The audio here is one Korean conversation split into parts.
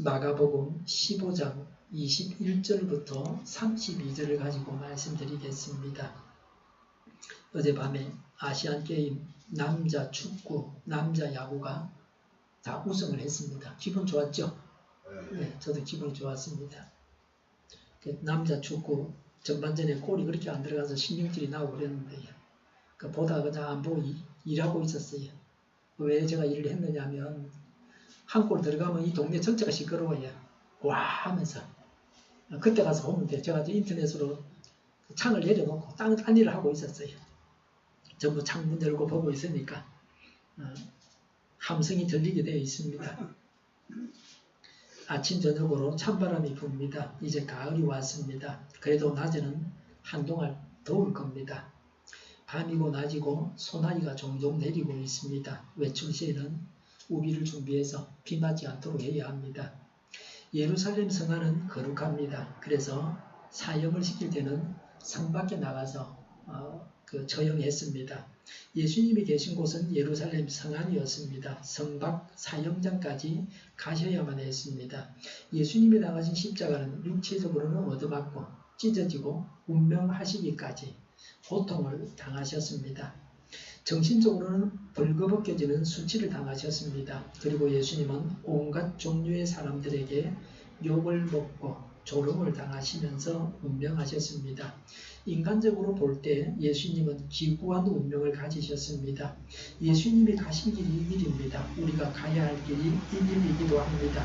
마가복음 15장 21절부터 32절을 가지고 말씀드리겠습니다. 어젯밤에 아시안게임 남자 축구, 남자 야구가 다 우승을 했습니다. 기분 좋았죠? 네, 저도 기분이 좋았습니다. 그 남자 축구 전반전에 골이 그렇게 안 들어가서 신경질이 나고 그랬는데요. 그 보다 그냥 안 보고 일하고 있었어요. 왜 제가 일을 했느냐면 한 골 들어가면 이 동네 전체가 시끄러워요. 와 하면서 그때 가서 보면 돼. 제가 인터넷으로 창을 내려놓고 딴, 딴 일을 하고 있었어요. 전부 창문 열고 보고 있으니까 어, 함성이 들리게 되어 있습니다. 아침 저녁으로 찬바람이 붑니다. 이제 가을이 왔습니다. 그래도 낮에는 한동안 더울 겁니다. 밤이고 낮이고 소나기가 종종 내리고 있습니다. 외출 시에는 우비를 준비해서 비 맞지 않도록 해야 합니다. 예루살렘 성안은 거룩합니다. 그래서 사역을 시킬 때는 성 밖에 나가서 어, 그 처형했습니다. 예수님이 계신 곳은 예루살렘 성안이었습니다. 성밖 사형장까지 가셔야만 했습니다. 예수님이 나가신 십자가는 육체적으로는 얻어맞고 찢어지고 운명하시기까지 고통을 당하셨습니다. 정신적으로는 벌거벗겨지는 수치를 당하셨습니다. 그리고 예수님은 온갖 종류의 사람들에게 욕을 먹고 조롱을 당하시면서 운명하셨습니다. 인간적으로 볼 때 예수님은 기구한 운명을 가지셨습니다. 예수님이 가신 길이 이 길입니다. 우리가 가야 할 길이 이 길이기도 합니다.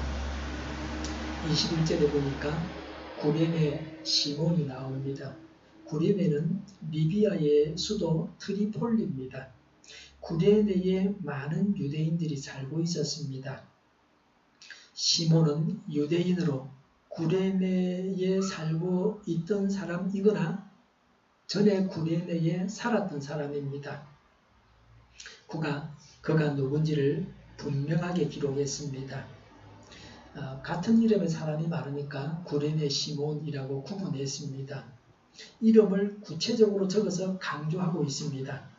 21절에 보니까 구렘의 시몬이 나옵니다. 구레네는 리비아의 수도 트리폴리입니다. 구레네에 많은 유대인들이 살고 있었습니다. 시몬은 유대인으로 구레네에 살고 있던 사람이거나 전에 구레네에 살았던 사람입니다. 그가 그가 누군지를 분명하게 기록했습니다. 어, 같은 이름의 사람이 많으니까 구레네 시몬이라고 구분했습니다. 이름을 구체적으로 적어서 강조하고 있습니다.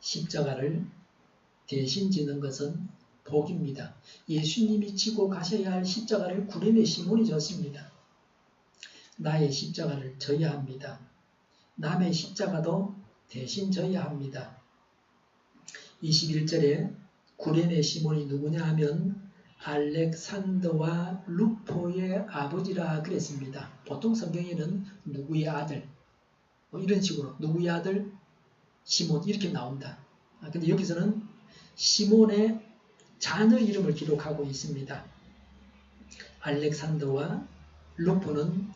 십자가를 대신 지는 것은 복입니다. 예수님이 지고 가셔야 할 십자가를 구레네 시몬이 졌습니다. 나의 십자가를 져야 합니다. 남의 십자가도 대신 져야 합니다. 21절에 구레네 시몬이 누구냐 하면 알렉산더와 루포의 아버지라 그랬습니다. 보통 성경에는 누구의 아들 뭐 이런 식으로 누구의 아들 시몬 이렇게 나온다. 아, 근데 여기서는 시몬의 자녀 이름을 기록하고 있습니다. 알렉산더와 루포는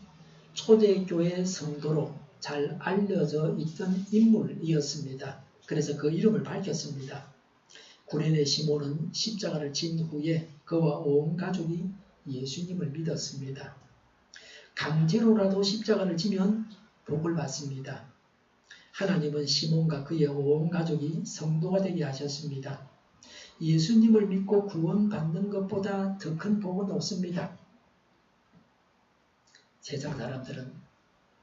초대교회 성도로 잘 알려져 있던 인물이었습니다. 그래서 그 이름을 밝혔습니다. 구레네 시몬은 십자가를 진 후에 그와 온 가족이 예수님을 믿었습니다. 강제로라도 십자가를 지면 복을 받습니다. 하나님은 시몬과 그의 온 가족이 성도가 되게 하셨습니다. 예수님을 믿고 구원받는 것보다 더 큰 복은 없습니다. 세상 사람들은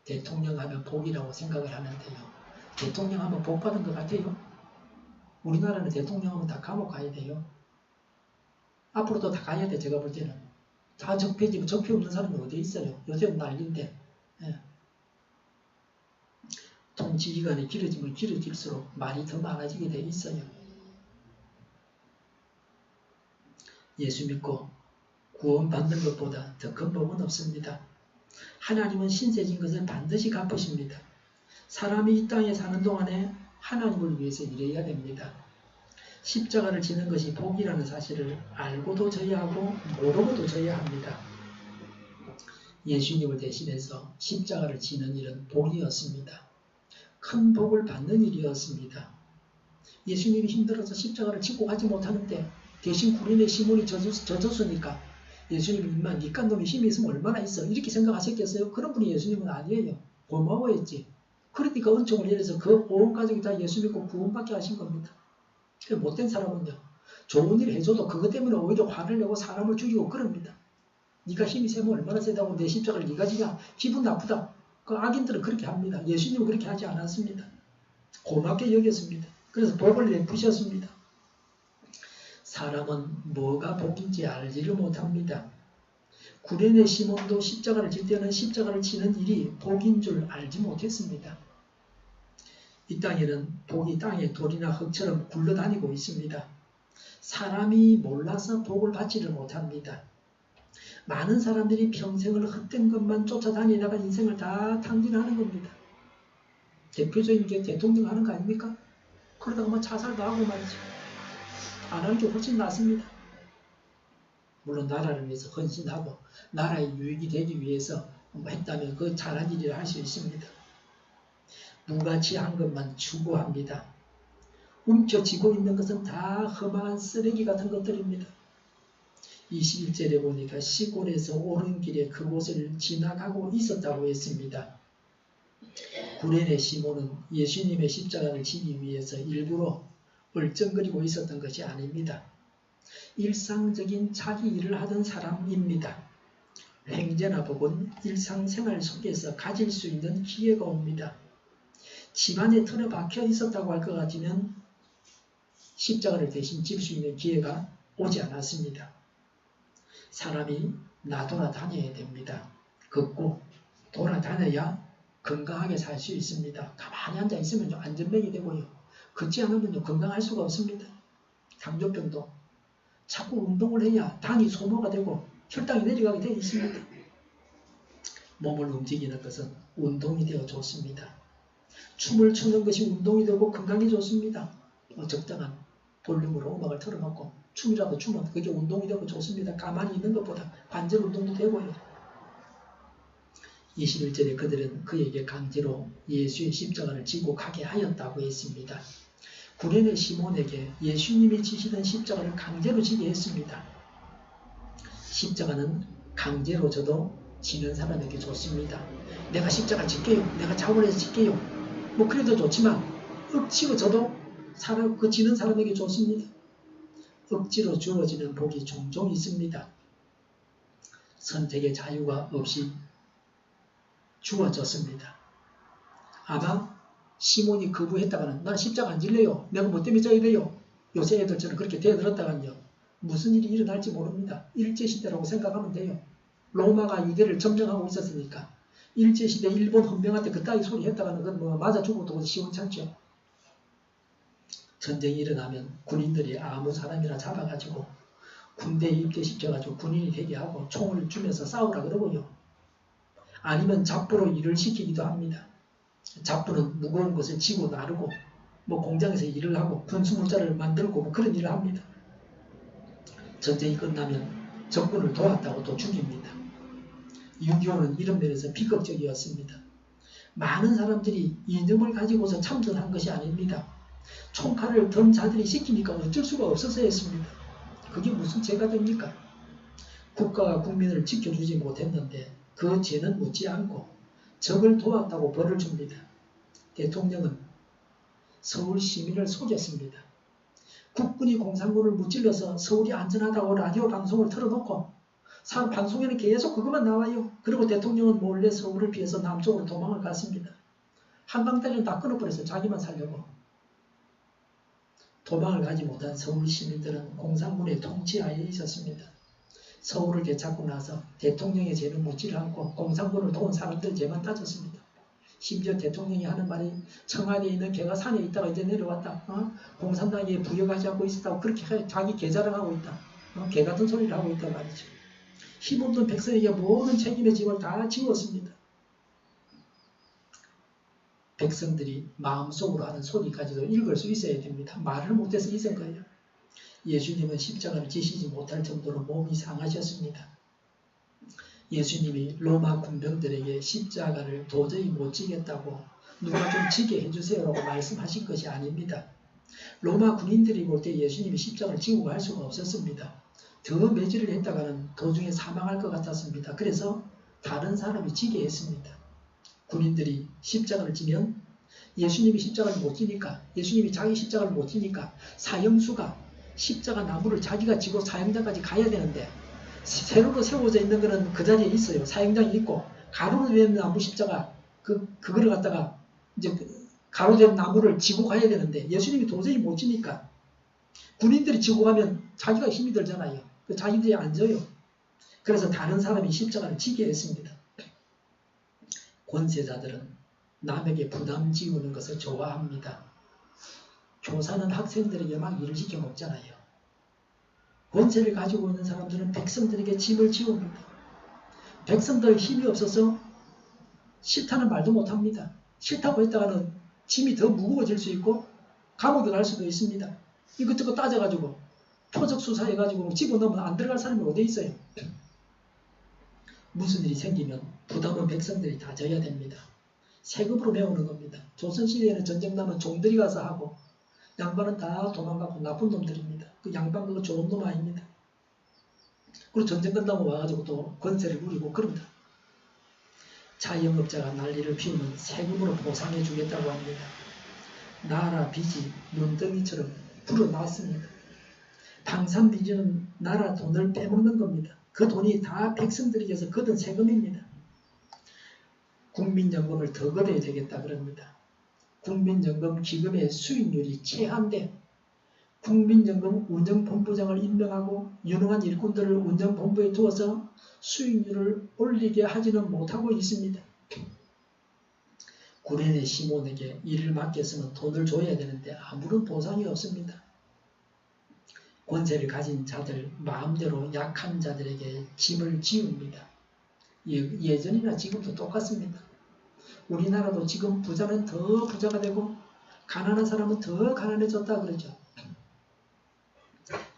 대통령 하면 복이라고 생각을 하는데요. 대통령 하면 복 받은 것 같아요? 우리나라는 대통령은 다 감옥 가야 돼요. 앞으로도 다 가야 돼, 제가 볼 때는. 다 적폐지면 적폐 없는 사람이 어디 있어요? 요새는 난리인데. 예. 통치기간이 길어지면 길어질수록 말이 더 많아지게 돼 있어요. 예수 믿고 구원받는 것보다 더 큰 복은 없습니다. 하나님은 신세진 것을 반드시 갚으십니다. 사람이 이 땅에 사는 동안에 하나님을 위해서 일해야 됩니다. 십자가를 지는 것이 복이라는 사실을 알고도 져야 하고 모르고도 져야 합니다. 예수님을 대신해서 십자가를 지는 일은 복이었습니다. 큰 복을 받는 일이었습니다. 예수님이 힘들어서 십자가를 지고 가지 못하는데 대신 구린의 시몬이 져줬으니까 예수님이 임마 니깐 놈이 힘이 있으면 얼마나 있어 이렇게 생각하셨겠어요? 그런 분이 예수님은 아니에요. 고마워했지. 그러니까 은총을 내려서 그 온 가족이 다 예수 믿고 구원받게 하신 겁니다. 못된 사람은요. 좋은 일 해줘도 그것 때문에 오히려 화를 내고 사람을 죽이고 그럽니다. 네가 힘이 세면 얼마나 세다고 내 십자가를 네가 지냐 기분 나쁘다. 그 악인들은 그렇게 합니다. 예수님은 그렇게 하지 않았습니다. 고맙게 여겼습니다. 그래서 복을 내푸셨습니다 사람은 뭐가 복인지 알지를 못합니다. 구레네 시몬도 십자가를 질 때는 십자가를 치는 일이 복인 줄 알지 못했습니다. 이 땅에는 복이 땅에 돌이나 흙처럼 굴러다니고 있습니다. 사람이 몰라서 복을 받지를 못합니다. 많은 사람들이 평생을 헛된 것만 쫓아다니다가 인생을 다 탕진하는 겁니다. 대표적인 게 대통령 하는 거 아닙니까? 그러다가 뭐 자살도 하고 말이죠. 안 하는 게 훨씬 낫습니다. 물론 나라를 위해서 헌신하고 나라의 유익이 되기 위해서 뭐 했다면 그 잘한 일이라 할 수 있습니다. 무가치 한 것만 추구합니다. 움켜쥐고 있는 것은 다 험한 쓰레기 같은 것들입니다. 21절에 보니까 시골에서 오른 길에 그곳을 지나가고 있었다고 했습니다. 구레네 시몬은 예수님의 십자가를 지기 위해서 일부러 얼쩡거리고 있었던 것이 아닙니다. 일상적인 자기 일을 하던 사람입니다. 행제나 복은 일상생활 속에서 가질 수 있는 기회가 옵니다. 집안에 틀어 박혀 있었다고 할 것 같으면 십자가를 대신 질 수 있는 기회가 오지 않았습니다. 사람이 나돌아다녀야 됩니다. 걷고 돌아다녀야 건강하게 살 수 있습니다. 가만히 앉아 있으면 안전병이 되고요. 걷지 않으면 건강할 수가 없습니다. 당뇨병도 자꾸 운동을 해야 당이 소모가 되고 혈당이 내려가게 되어 있습니다. 몸을 움직이는 것은 운동이 되어 좋습니다. 춤을 추는 것이 운동이 되고 건강에 좋습니다. 뭐 적당한 볼륨으로 음악을 틀어놓고 춤이라도 추면 그게 운동이 되고 좋습니다. 가만히 있는 것보다 관절 운동도 되고요. 21절에 그들은 그에게 강제로 예수의 십자가를 지고 가게 하였다고 했습니다. 구레네 시몬에게 예수님이 지시던 십자가를 강제로 지게 했습니다. 십자가는 강제로 져도 지는 사람에게 좋습니다. 내가 십자가 짓게요. 내가 자원해서 짓게요. 뭐 그래도 좋지만 억지로 져도 사람, 그 지는 사람에게 좋습니다. 억지로 주어지는 복이 종종 있습니다. 선택의 자유가 없이 주어졌습니다. 아마 시몬이 거부했다가는 난 십자가 안 질래요. 내가 뭐 때문에 져야 돼요. 요새 애들처럼 그렇게 대들었다간요. 무슨 일이 일어날지 모릅니다. 일제시대라고 생각하면 돼요. 로마가 유대를 점령하고 있었으니까 일제시대 일본 헌병한테 그따위 소리 했다가는 그건 뭐 맞아 죽어도 시원찮죠. 전쟁이 일어나면 군인들이 아무 사람이나 잡아가지고 군대에 입대시켜가지고 군인이 되게 하고 총을 주면서 싸우라 그러고요. 아니면 잡부로 일을 시키기도 합니다. 잡부는 무거운 것을 지고 나르고 뭐 공장에서 일을 하고 군수물자를 만들고 뭐 그런 일을 합니다. 전쟁이 끝나면 적군을 도왔다고 또 죽입니다. 6.25는 이런 면에서 비극적이었습니다. 많은 사람들이 이념을 가지고서 참전한 것이 아닙니다. 총칼을 던 자들이 시키니까 어쩔 수가 없어서 했습니다. 그게 무슨 죄가 됩니까? 국가가 국민을 지켜주지 못했는데 그 죄는 묻지 않고 적을 도왔다고 벌을 줍니다. 대통령은 서울 시민을 속였습니다. 국군이 공산군을 무찔러서 서울이 안전하다고 라디오 방송을 틀어놓고 사람 방송에는 계속 그것만 나와요. 그리고 대통령은 몰래 서울을 피해서 남쪽으로 도망을 갔습니다. 한강대를 다 끊어버렸어요. 자기만 살려고. 도망을 가지 못한 서울 시민들은 공산군의 통치하에 있었습니다. 서울을 되찾고 나서 대통령의 죄는 묻지를 않고 공산군을 도운 사람들 죄만 따졌습니다. 심지어 대통령이 하는 말이 청와대에 있는 개가 산에 있다가 이제 내려왔다. 어? 공산당에 부여가지 않고 있었다고 그렇게 자기 개자랑하고 있다. 어? 개 같은 소리를 하고 있단 말이죠. 힘없는 백성에게 모든 책임의 짐을 다 지웠습니다. 백성들이 마음속으로 하는 소리까지도 읽을 수 있어야 됩니다. 말을 못해서 있을 거예요. 예수님은 십자가를 지시지 못할 정도로 몸이 상하셨습니다. 예수님이 로마 군병들에게 십자가를 도저히 못 지겠다고 누가 좀 지게 해주세요라고 말씀하신 것이 아닙니다. 로마 군인들이 볼 때 예수님이 십자가를 지고 갈 수가 없었습니다. 더 매질을 했다가는 도중에 사망할 것 같았습니다. 그래서 다른 사람이 지게 했습니다. 군인들이 십자가를 지면 예수님이 십자가를 못 지니까 예수님이 자기 십자가를 못 지니까 사형수가 십자가 나무를 자기가 지고 사형장까지 가야 되는데 세로로 세워져 있는 거는 그 자리에 있어요. 사형장이 있고 가로로 된 나무 십자가 그 그거를 갖다가 이제 그 가로 된 나무를 지고 가야 되는데 예수님이 도저히 못 지니까 군인들이 지고 가면 자기가 힘이 들잖아요. 그 자기들이 앉아요. 그래서 다른 사람이 십자가를 지게 했습니다. 권세자들은 남에게 부담 지우는 것을 좋아합니다. 교사는 학생들에게 막 일을 시켜 먹잖아요. 권세를 가지고 있는 사람들은 백성들에게 짐을 지웁니다. 백성들 힘이 없어서 싫다는 말도 못합니다. 싫다고 했다가는 짐이 더 무거워질 수 있고 감옥에 갈 수도 있습니다. 이것저것 따져가지고 표적 수사해가지고 집어넣으면 안 들어갈 사람이 어디 있어요? 무슨 일이 생기면 부담은 백성들이 다 져야 됩니다. 세금으로 메우는 겁니다. 조선시대에는 전쟁 나면 종들이 가서 하고 양반은 다 도망가고 나쁜 놈들입니다. 그 양반 그거 좋은 놈 아닙니다. 그리고 전쟁 끝나고 와가지고 또 권세를 누리고 그럽니다. 자영업자가 난리를 피우면 세금으로 보상해 주겠다고 합니다. 나라 빚이 눈덩이처럼 불어났습니다. 방산비지는 나라 돈을 빼먹는 겁니다. 그 돈이 다 백성들에게서 거둔 세금입니다. 국민연금을 더 걷어야 되겠다 그럽니다. 국민연금 기금의 수익률이 최한데 국민연금 운영본부장을 임명하고 유능한 일꾼들을 운영본부에 두어서 수익률을 올리게 하지는 못하고 있습니다. 구레네 시몬에게 일을 맡겼으면 돈을 줘야 되는데 아무런 보상이 없습니다. 권세를 가진 자들 마음대로 약한 자들에게 짐을 지웁니다. 예, 전이나 지금도 똑같습니다. 우리나라도 지금 부자는 더 부자가 되고 가난한 사람은 더 가난해졌다 그러죠.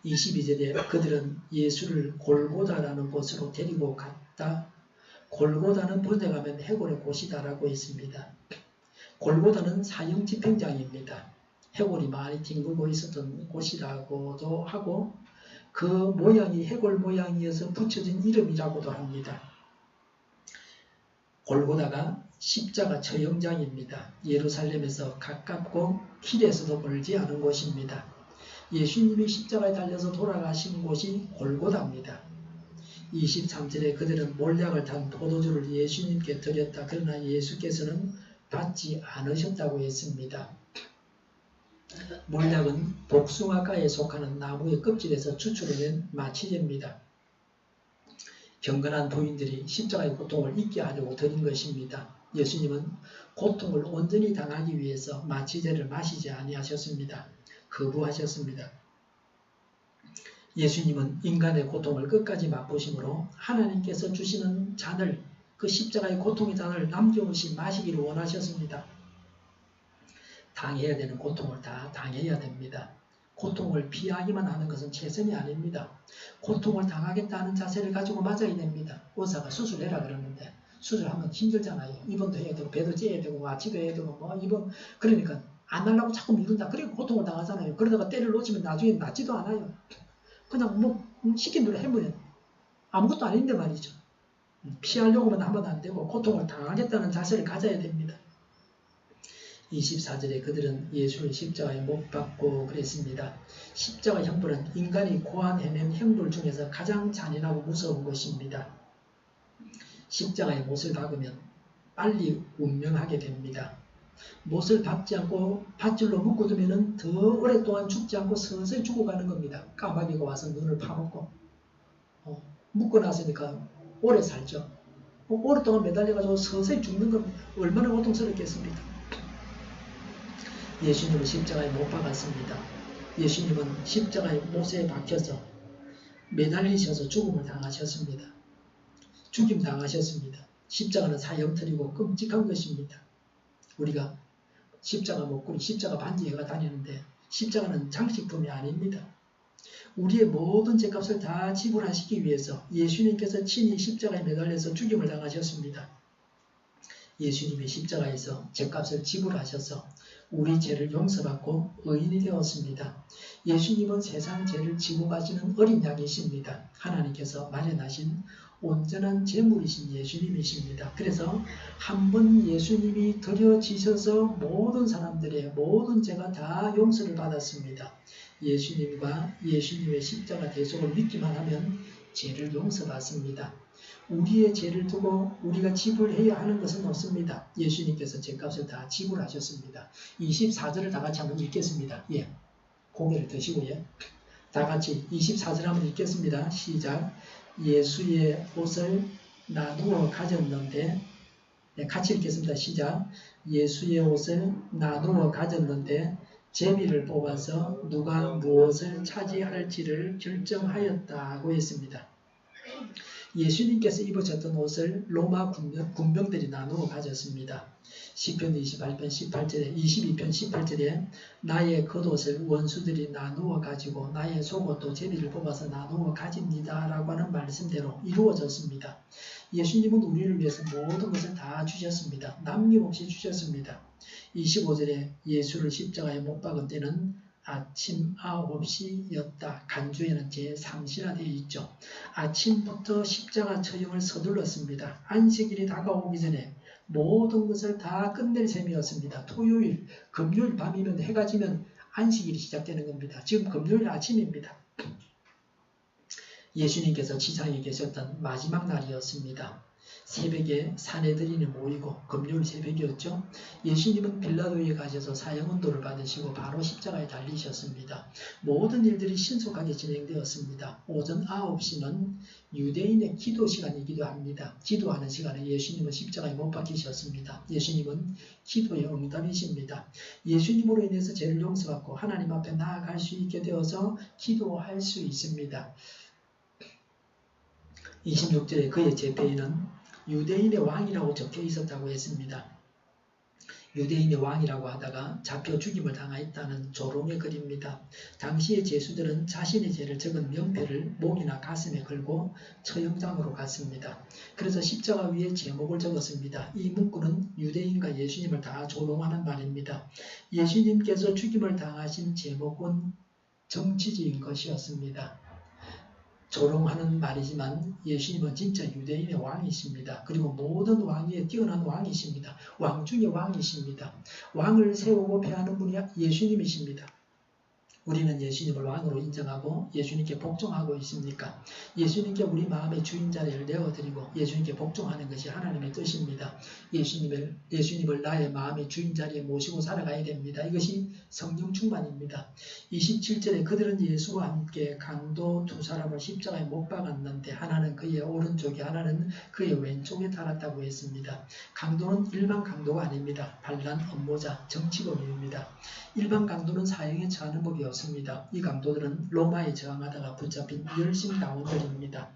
22절에 그들은 예수를 골고다라는 곳으로 데리고 갔다. 골고다는 가면 해골의 곳이다라고 했습니다. 골고다는 사형 집행장입니다. 해골이 많이 뒹굴고 있었던 곳이라고도 하고 그 모양이 해골 모양이어서 붙여진 이름이라고도 합니다. 골고다가 십자가 처형장입니다. 예루살렘에서 가깝고 길에서도 멀지 않은 곳입니다. 예수님이 십자가에 달려서 돌아가신 곳이 골고다입니다. 23절에 그들은 몰약을 탄 포도주를 예수님께 드렸다. 그러나 예수께서는 받지 않으셨다고 했습니다. 몰약은 복숭아가에 속하는 나무의 껍질에서 추출해낸 마취제입니다. 경건한 부인들이 십자가의 고통을 잊게 하려고 드린 것입니다. 예수님은 고통을 온전히 당하기 위해서 마취제를 마시지 아니하셨습니다. 거부하셨습니다. 예수님은 인간의 고통을 끝까지 맛보심으로 하나님께서 주시는 잔을 그 십자가의 고통의 잔을 남겨없이 마시기를 원하셨습니다. 당해야 되는 고통을 다 당해야 됩니다. 고통을 피하기만 하는 것은 최선이 아닙니다. 고통을 당하겠다는 자세를 가지고 맞아야 됩니다. 의사가 수술해라 그러는데 수술하면 힘들잖아요. 입원도 해야 되고 배도 째야 되고 마취도 해야 되고 뭐 입원 그러니까 안 하려고 자꾸 미룬다. 그리고 고통을 당하잖아요. 그러다가 때를 놓치면 나중에 낫지도 않아요. 그냥 뭐 시킨 대로 해보면 아무것도 아닌데 말이죠. 피하려고만 하면 안 되고 고통을 당하겠다는 자세를 가져야 됩니다. 24절에 그들은 예수를 십자가에 못 박고 그랬습니다. 십자가 형벌은 인간이 고안해낸 형벌 중에서 가장 잔인하고 무서운 것입니다. 십자가에 못을 박으면 빨리 운명하게 됩니다. 못을 박지 않고 밧줄로 묶어두면 더 오랫동안 죽지 않고 서서히 죽어가는 겁니다. 까마귀가 와서 눈을 파먹고 어, 묶어놨으니까 오래 살죠. 어, 오랫동안 매달려가지고 서서히 죽는 겁니다. 얼마나 고통스럽겠습니까? 예수님은 십자가에 못 박았습니다. 예수님은 십자가에 못에 박혀서 매달리셔서 죽음을 당하셨습니다. 죽임 당하셨습니다. 십자가는 사형틀이고 끔찍한 것입니다. 우리가 십자가 목걸이, 십자가 반지해가 다니는데 십자가는 장식품이 아닙니다. 우리의 모든 죄값을 다 지불하시기 위해서 예수님께서 친히 십자가에 매달려서 죽임을 당하셨습니다. 예수님이 십자가에서 죄값을 지불하셔서 우리 죄를 용서받고 의인이 되었습니다. 예수님은 세상 죄를 지고 가시는 어린 양이십니다. 하나님께서 마련하신 온전한 제물이신 예수님이십니다. 그래서 한 번 예수님이 드려지셔서 모든 사람들의 모든 죄가 다 용서를 받았습니다. 예수님과 예수님의 십자가 대속을 믿기만 하면 죄를 용서받습니다. 우리의 죄를 두고 우리가 지불해야 하는 것은 없습니다. 예수님께서 죄값을 다 지불하셨습니다. 24절을 다 같이 한번 읽겠습니다. 예. 고개를 드시고요. 다 같이 24절 한번 읽겠습니다. 시작. 예수의 옷을 나누어 가졌는데 네, 같이 읽겠습니다. 시작. 예수의 옷을 나누어 가졌는데 제비를 뽑아서 누가 무엇을 차지할지를 결정하였다고 했습니다. 예수님께서 입으셨던 옷을 로마 군병, 들이 나누어 가졌습니다. 10편 28편 18절에 22편 18절에 나의 겉옷을 원수들이 나누어 가지고 나의 속옷도 제비를 뽑아서 나누어 가집니다 라고 하는 말씀대로 이루어졌습니다. 예수님은 우리를 위해서 모든 것을 다 주셨습니다. 남김없이 주셨습니다. 25절에 예수를 십자가에 못 박은 때는 아침 9시였다. 간주에는 제3시라 되어 있죠. 아침부터 십자가 처형을 서둘렀습니다. 안식일이 다가오기 전에 모든 것을 다 끝낼 셈이었습니다. 토요일, 금요일 밤이면 해가 지면 안식일이 시작되는 겁니다. 지금 금요일 아침입니다. 예수님께서 지상에 계셨던 마지막 날이었습니다. 새벽에 사내들이 모이고 금요일 새벽이었죠. 예수님은 빌라도에 가셔서 사형운도를 받으시고 바로 십자가에 달리셨습니다. 모든 일들이 신속하게 진행되었습니다. 오전 9시는 유대인의 기도 시간이기도 합니다. 기도하는 시간에 예수님은 십자가에 못 박히셨습니다. 예수님은 기도의 응답이십니다. 예수님으로 인해서 죄를 용서받고 하나님 앞에 나아갈 수 있게 되어서 기도할 수 있습니다. 26절에 그의 제패에는 유대인의 왕이라고 적혀 있었다고 했습니다. 유대인의 왕이라고 하다가 잡혀 죽임을 당하였다는 조롱의 글입니다. 당시의 제수들은 자신의 죄를 적은 명패를 목이나 가슴에 걸고 처형장으로 갔습니다. 그래서 십자가 위에 제목을 적었습니다. 이 문구는 유대인과 예수님을 다 조롱하는 말입니다. 예수님께서 죽임을 당하신 제목은 정치지인 것이었습니다. 조롱하는 말이지만 예수님은 진짜 유대인의 왕이십니다. 그리고 모든 왕 위에 뛰어난 왕이십니다. 왕 중의 왕이십니다. 왕을 세우고 패하는 분이 예수님이십니다. 우리는 예수님을 왕으로 인정하고 예수님께 복종하고 있습니까? 예수님께 우리 마음의 주인 자리를 내어드리고 예수님께 복종하는 것이 하나님의 뜻입니다. 예수님을, 예수님을 나의 마음의 주인 자리에 모시고 살아가야 됩니다. 이것이 성령 충만입니다. 27절에 그들은 예수와 함께 강도 두 사람을 십자가에 못 박았는데 하나는 그의 오른쪽에 하나는 그의 왼쪽에 달았다고 했습니다. 강도는 일반 강도가 아닙니다. 반란 업무자 정치범입니다. 일반 강도는 사형에 처하는 법이 없습니다. 없습니다. 이 강도들은 로마에 저항하다가 붙잡힌 열심다운들입니다.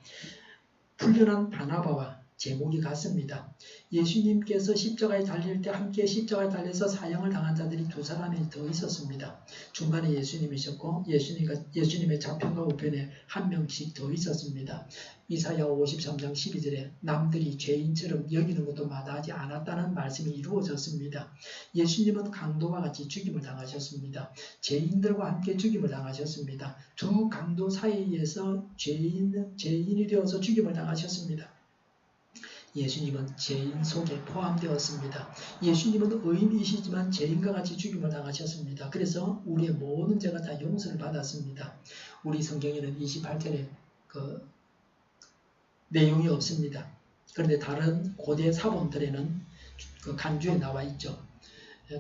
풀려난 바나바와 제목이 같습니다. 예수님께서 십자가에 달릴 때 함께 십자가에 달려서 사형을 당한 자들이 두 사람이 더 있었습니다. 중간에 예수님이셨고 예수님과, 예수님의 좌편과 우편에 한 명씩 더 있었습니다. 이사야 53장 12절에 남들이 죄인처럼 여기는 것도 마다하지 않았다는 말씀이 이루어졌습니다. 예수님은 강도와 같이 죽임을 당하셨습니다. 죄인들과 함께 죽임을 당하셨습니다. 두 강도 사이에서 죄인, 죄인이 되어서 죽임을 당하셨습니다. 예수님은 죄인 속에 포함되었습니다. 예수님은 의인이시지만 죄인과 같이 죽임을 당하셨습니다. 그래서 우리의 모든 죄가 다 용서를 받았습니다. 우리 성경에는 28절에 그 내용이 없습니다. 그런데 다른 고대 사본들에는 그 간주에 나와 있죠.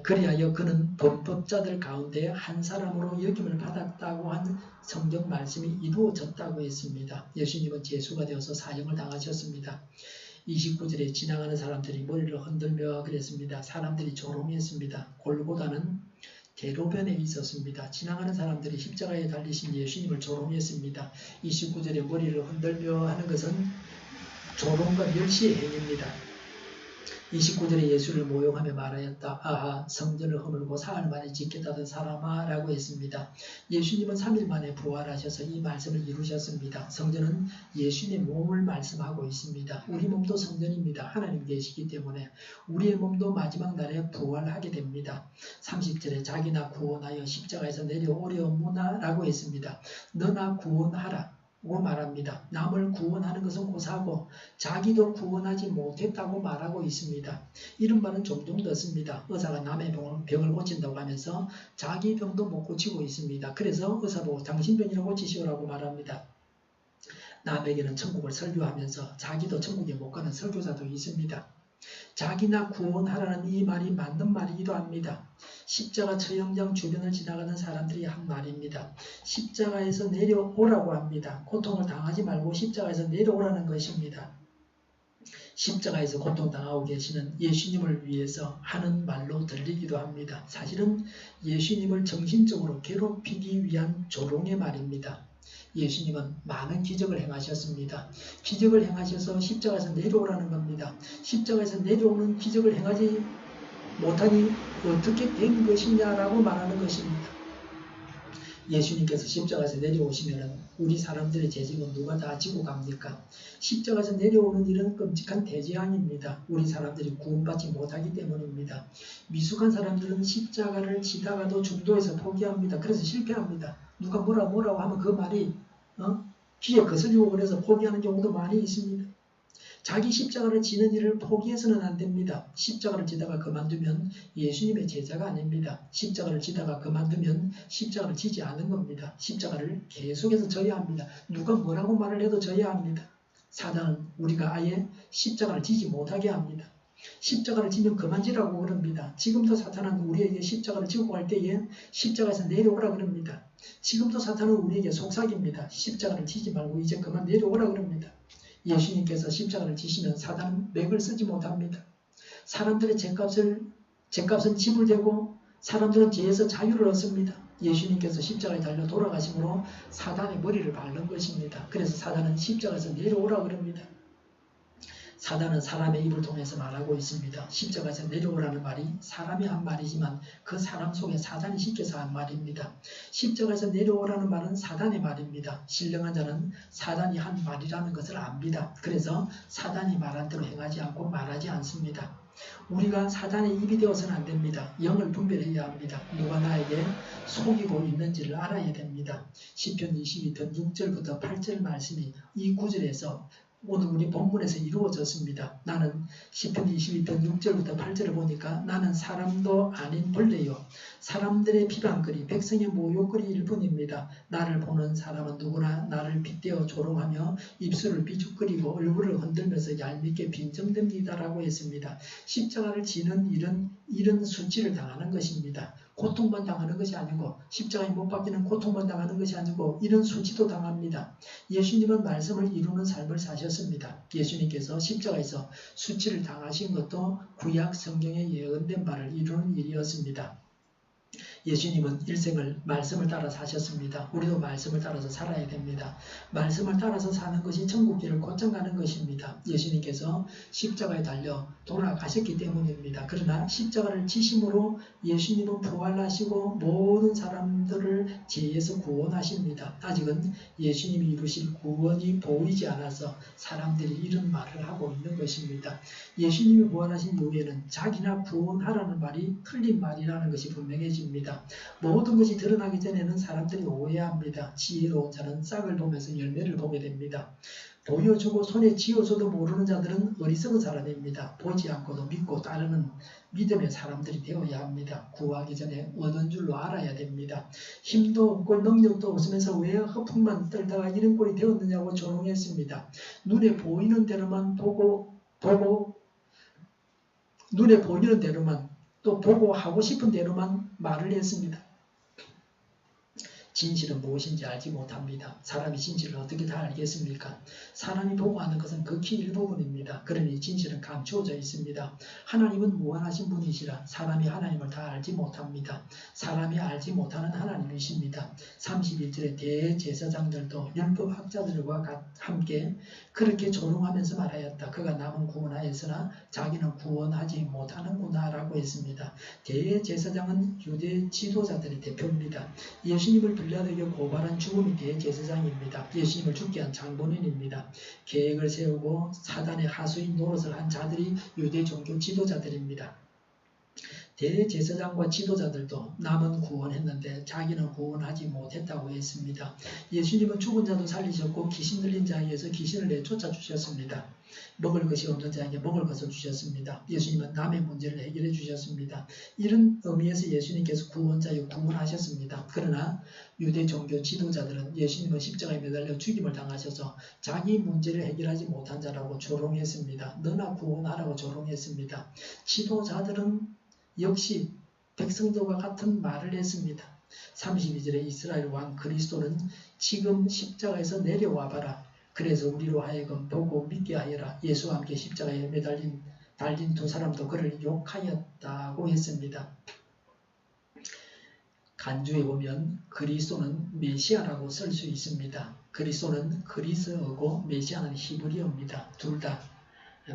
그리하여 그는 범법자들 가운데 한 사람으로 여김을 받았다고 한 성경 말씀이 이루어졌다고 했습니다. 예수님은 제수가 되어서 사형을 당하셨습니다. 29절에 지나가는 사람들이 머리를 흔들며 그랬습니다. 사람들이 조롱했습니다. 골고다는 대로변에 있었습니다. 지나가는 사람들이 십자가에 달리신 예수님을 조롱했습니다. 29절에 머리를 흔들며 하는 것은 조롱과 멸시의 행위입니다. 29절에 예수를 모욕하며 말하였다. 아하 성전을 허물고 사흘 만에 짓겠다던 사람아 라고 했습니다. 예수님은 3일 만에 부활하셔서 이 말씀을 이루셨습니다. 성전은 예수님의 몸을 말씀하고 있습니다. 우리 몸도 성전입니다. 하나님 계시기 때문에 우리의 몸도 마지막 날에 부활하게 됩니다. 30절에 자기나 구원하여 십자가에서 내려오려 무나 라고 했습니다. 너나 구원하라. 고 말합니다. 남을 구원하는 것은 고사하고 자기도 구원하지 못했다고 말하고 있습니다. 이런 말은 종종 듣습니다. 의사가 남의 병을, 병을 고친다고 하면서 자기 병도 못 고치고 있습니다. 그래서 의사 보고 당신 병이나 고치시오라고 말합니다. 남에게는 천국을 설교하면서 자기도 천국에 못 가는 설교자도 있습니다. 자기나 구원하라는 이 말이 맞는 말이기도 합니다. 십자가 처형장 주변을 지나가는 사람들이 한 말입니다. 십자가에서 내려오라고 합니다. 고통을 당하지 말고 십자가에서 내려오라는 것입니다. 십자가에서 고통당하고 계시는 예수님을 위해서 하는 말로 들리기도 합니다. 사실은 예수님을 정신적으로 괴롭히기 위한 조롱의 말입니다. 예수님은 많은 기적을 행하셨습니다. 기적을 행하셔서 십자가에서 내려오라는 겁니다. 십자가에서 내려오는 기적을 행하지 못하니 어떻게 된 것이냐라고 말하는 것입니다. 예수님께서 십자가에서 내려오시면 우리 사람들의 죄짐은 누가 다 지고 갑니까? 십자가에서 내려오는 일은 끔찍한 대재앙입니다. 우리 사람들이 구원받지 못하기 때문입니다. 미숙한 사람들은 십자가를 지다가도 중도에서 포기합니다. 그래서 실패합니다. 누가 뭐라 뭐라고 하면 그 말이 어? 귀에 거슬리고 그래서 포기하는 경우도 많이 있습니다. 자기 십자가를 지는 일을 포기해서는 안 됩니다. 십자가를 지다가 그만두면 예수님의 제자가 아닙니다. 십자가를 지다가 그만두면 십자가를 지지 않은 겁니다. 십자가를 계속해서 져야 합니다. 누가 뭐라고 말을 해도 져야 합니다. 사단은 우리가 아예 십자가를 지지 못하게 합니다. 십자가를 지면 그만 지라고 그럽니다. 지금도 사탄은 우리에게 십자가를 지고 갈 때에 십자가에서 내려오라 그럽니다. 지금도 사탄은 우리에게 속삭입니다. 십자가를 지지 말고 이제 그만 내려오라 그럽니다. 예수님께서 십자가를 지시면 사단은 맥을 쓰지 못합니다. 사람들의 죄값을 죄값은 지불되고 사람들은 죄에서 자유를 얻습니다. 예수님께서 십자가에 달려 돌아가심으로 사단의 머리를 밟는 것입니다. 그래서 사단은 십자가에서 내려오라 그럽니다. 사단은 사람의 입을 통해서 말하고 있습니다. 십자가에서 내려오라는 말이 사람이 한 말이지만 그 사람 속에 사단이 시켜서 한 말입니다. 십자가에서 내려오라는 말은 사단의 말입니다. 신령한 자는 사단이 한 말이라는 것을 압니다. 그래서 사단이 말한 대로 행하지 않고 말하지 않습니다. 우리가 사단의 입이 되어서는 안 됩니다. 영을 분별해야 합니다. 누가 나에게 속이고 있는지를 알아야 됩니다. 10편 22편 6절부터 8절 말씀이 이 구절에서 오늘 우리 본문에서 이루어졌습니다. 나는 10편 22편 6절부터 8절을 보니까 나는 사람도 아닌 벌레요. 사람들의 비방거리, 백성의 모욕거리일 뿐입니다. 나를 보는 사람은 누구나 나를 빗대어 조롱하며 입술을 비죽거리고 얼굴을 흔들면서 얄밉게 빈정됩니다라고 했습니다. 십자가를 지는 일은 이런 수치를 당하는 것입니다. 고통만 당하는 것이 아니고 십자가에 못 박히는 고통만 당하는 것이 아니고 이런 수치도 당합니다. 예수님은 말씀을 이루는 삶을 사셨습니다. 예수님께서 십자가에서 수치를 당하신 것도 구약 성경에 예언된 바를 이루는 일이었습니다. 예수님은 일생을 말씀을 따라 사셨습니다. 우리도 말씀을 따라서 살아야 됩니다. 말씀을 따라서 사는 것이 천국길을 곧장 가는 것입니다. 예수님께서 십자가에 달려 돌아가셨기 때문입니다. 그러나 십자가를 지심으로 예수님은 부활하시고 모든 사람들을 죄에서 구원하십니다. 아직은 예수님이 이루실 구원이 보이지 않아서 사람들이 이런 말을 하고 있는 것입니다. 예수님이 부활하신 이후에는 자기나 구원하라는 말이 틀린 말이라는 것이 분명해집니다. 것입니다. 모든 것이 드러나기 전에는 사람들이 오해합니다. 지혜로운 자는 싹을 보면서 열매를 보게 됩니다. 보여주고 손에 쥐어줘도 모르는 자들은 어리석은 사람입니다. 보지 않고도 믿고 따르는 믿음의 사람들이 되어야 합니다. 구하기 전에 얻은 줄로 알아야 됩니다. 힘도 없고 능력도 없으면서 왜 허풍만 떨다가 이런 꼴이 되었느냐고 조롱했습니다. 눈에 보이는 대로만 보고 보고 눈에 보이는 대로만 또 보고 하고 싶은 대로만 말을 했습니다. 진실은 무엇인지 알지 못합니다. 사람이 진실을 어떻게 다 알겠습니까? 사람이 보고 하는 것은 극히 일부분입니다. 그러니 진실은 감추어져 있습니다. 하나님은 무한하신 분이시라 사람이 하나님을 다 알지 못합니다. 사람이 알지 못하는 하나님이십니다. 31절에 대제사장들도 율법학자들과 함께 그렇게 조롱하면서 말하였다. 그가 남은 구원하였으나 자기는 구원하지 못하는구나 라고 했습니다. 대제사장은 유대 지도자들의 대표입니다. 예수님을 빌라에게 고발한 죽음이 대제사장입니다. 예수님을 죽게 한 장본인입니다. 계획을 세우고 사단의 하수인 노릇을 한 자들이 유대 종교 지도자들입니다. 대제사장과 지도자들도 남은 구원했는데 자기는 구원하지 못했다고 했습니다. 예수님은 죽은 자도 살리셨고 귀신 들린 자에게서 귀신을 내쫓아 주셨습니다. 먹을 것이 없는 자에게 먹을 것을 주셨습니다. 예수님은 남의 문제를 해결해 주셨습니다. 이런 의미에서 예수님께서 구원자여 구원하셨습니다. 그러나 유대 종교 지도자들은 예수님은 십자가에 매달려 죽임을 당하셔서 자기 문제를 해결하지 못한 자라고 조롱했습니다. 너나 구원하라고 조롱했습니다. 지도자들은 역시 백성들과 같은 말을 했습니다. 32절에 이스라엘 왕 그리스도는 지금 십자가에서 내려와 봐라. 그래서 우리로 하여금 보고 믿게 하여라. 예수와 함께 십자가에 매달린 달린 두 사람도 그를 욕하였다고 했습니다. 간주에 보면 그리스도는 메시아라고 쓸 수 있습니다. 그리스도는 그리스어고 메시아는 히브리어입니다. 둘 다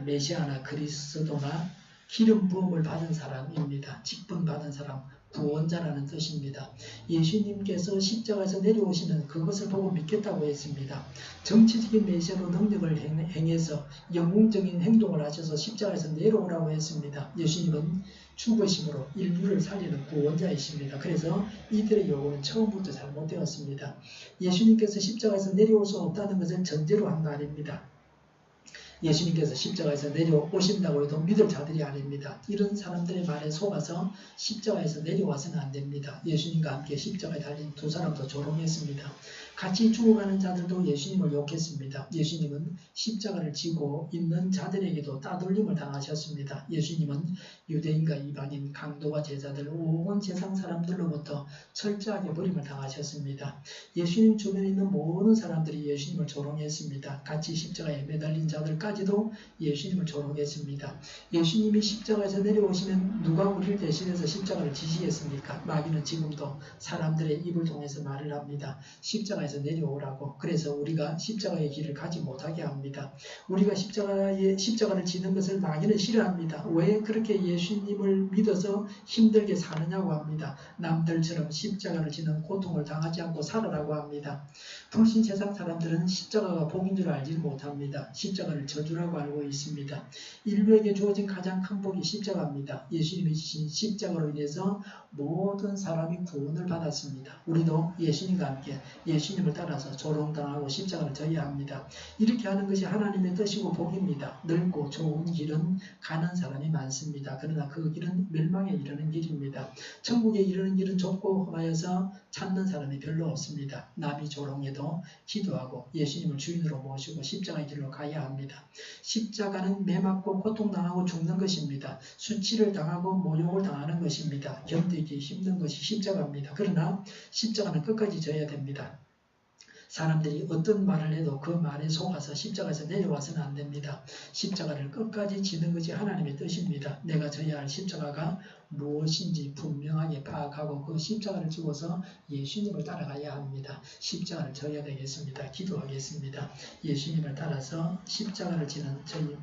메시아나 그리스도나 기름 부음을 받은 사람입니다. 직분 받은 사람, 구원자라는 뜻입니다. 예수님께서 십자가에서 내려오시는 그것을 보고 믿겠다고 했습니다. 정치적인 메시아로 능력을 행해서 영웅적인 행동을 하셔서 십자가에서 내려오라고 했습니다. 예수님은 죽으심으로 인류를 살리는 구원자이십니다. 그래서 이들의 요구는 처음부터 잘못되었습니다. 예수님께서 십자가에서 내려올 수 없다는 것을 전제로 한 말입니다. 예수님께서 십자가에서 내려오신다고 해도 믿을 자들이 아닙니다. 이런 사람들의 말에 속아서 십자가에서 내려와서는 안 됩니다. 예수님과 함께 십자가에 달린 두 사람도 조롱했습니다. 같이 죽어가는 자들도 예수님을 욕했습니다. 예수님은 십자가를 지고 있는 자들에게도 따돌림을 당하셨습니다. 예수님은 유대인과 이방인, 강도와 제자들, 온 세상 사람들로부터 철저하게 버림을 당하셨습니다. 예수님 주변에 있는 모든 사람들이 예수님을 조롱했습니다. 같이 십자가에 매달린 자들까지도 예수님을 조롱했습니다. 예수님이 십자가에서 내려오시면 누가 우리를 대신해서 십자가를 지시했습니까? 마귀는 지금도 사람들의 입을 통해서 말을 합니다. 십자가 십자가에서 내려오라고. 그래서 우리가 십자가의 길을 가지 못하게 합니다. 우리가 십자가의 십자가를 지는 것을 마귀는 싫어합니다. 왜 그렇게 예수님을 믿어서 힘들게 사느냐고 합니다. 남들처럼 십자가를 지는 고통을 당하지 않고 살아라고 합니다. 불신 세상 사람들은 십자가가 복인 줄 알지 못합니다. 십자가를 저주라고 알고 있습니다. 인류에게 주어진 가장 큰 복이 십자가입니다. 예수님이 지신 십자가로 인해서 모든 사람이 구원을 받았습니다. 우리도 예수님과 함께 예수님 을 따라서 조롱당하고 십자가를 져야 합니다. 이렇게 하는 것이 하나님의 뜻이고 복입니다. 넓고 좋은 길은 가는 사람이 많습니다. 그러나 그 길은 멸망에 이르는 길입니다. 천국에 이르는 길은 좁고 험하여서 찾는 사람이 별로 없습니다. 남이 조롱해도 기도하고 예수님을 주인으로 모시고 십자가의 길로 가야 합니다. 십자가는 매맞고 고통당하고 죽는 것입니다. 수치를 당하고 모욕을 당하는 것입니다. 견디기 힘든 것이 십자가입니다. 그러나 십자가는 끝까지 져야 됩니다. 사람들이 어떤 말을 해도 그 말에 속아서 십자가에서 내려와서는 안 됩니다. 십자가를 끝까지 지는 것이 하나님의 뜻입니다. 내가 져야 할 십자가가 무엇인지 분명하게 파악하고 그 십자가를 지고서 예수님을 따라가야 합니다. 십자가를 져야 되겠습니다. 기도하겠습니다. 예수님을 따라서 십자가를 지는 저희